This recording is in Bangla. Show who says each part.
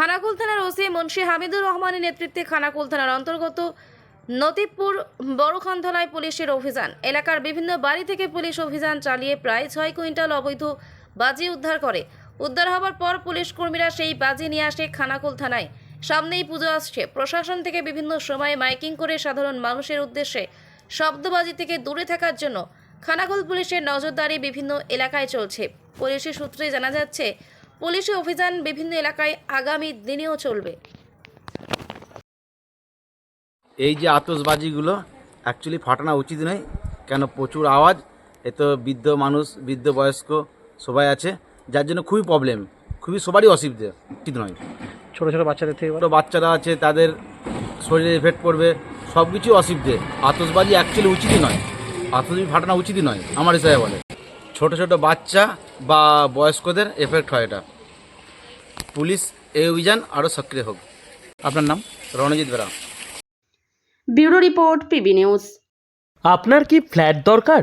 Speaker 1: খানাকুল থানার ওসি মুন্সি হামিদুর রহমানের নেতৃত্বে খানাকুল থানার অন্তর্গত নতিবপুর বড়খানতলায় পুলিশের অভিযান। এলাকার বিভিন্ন বাড়ি থেকে পুলিশ অভিযান চালিয়ে প্রায় ছয় কুইন্টাল অবৈধ বাজি উদ্ধার করে। উদ্ধার হবার পর পুলিশ কর্মীরা সেই বাজি নিয়ে আসে খানাকুল থানায়। সামনেই পুজো আসছে। প্রশাসন থেকে বিভিন্ন সময়ে মাইকিং করে সাধারণ মানুষের উদ্দেশ্যে শব্দবাজি থেকে দূরে থাকার জন্য খানাকুল পুলিশের নজরদারি বিভিন্ন এলাকায় চলছে। পুলিশের সূত্রে জানা যাচ্ছে পুলিশি অভিযান বিভিন্ন এলাকায় আগামী দিনেও চলবে।
Speaker 2: এই যে আতসবাজিগুলো অ্যাকচুয়ালি ফাটানো উচিত নয় কেন প্রচুর আওয়াজ এ তো বৃদ্ধ মানুষ বৃদ্ধ বয়স্ক সবাই আছে যার জন্য খুবই প্রবলেম খুবই সবারই অসুবিধে উচিত নয়।
Speaker 3: ছোট ছোট বাচ্চাদের থেকে
Speaker 2: ছোটো বাচ্চারা আছে তাদের শরীরে এফেক্ট পড়বে সব কিছুই অসুবিধে আতসবাজি অ্যাকচুয়ালি উচিতই নয় আতসবাজি ফাটানো উচিতই নয় আমার হিসাবে বলে। ছোট ছোট বাচ্চা বা বয়স্কদের এফেক্ট হয় এটা। পুলিশ এই অভিযান আরও সক্রিয় হোক।
Speaker 3: আপনার নাম?
Speaker 2: Ranajit Bera.
Speaker 4: Bureau report PB news.
Speaker 5: আপনার কি ফ্ল্যাট দরকার?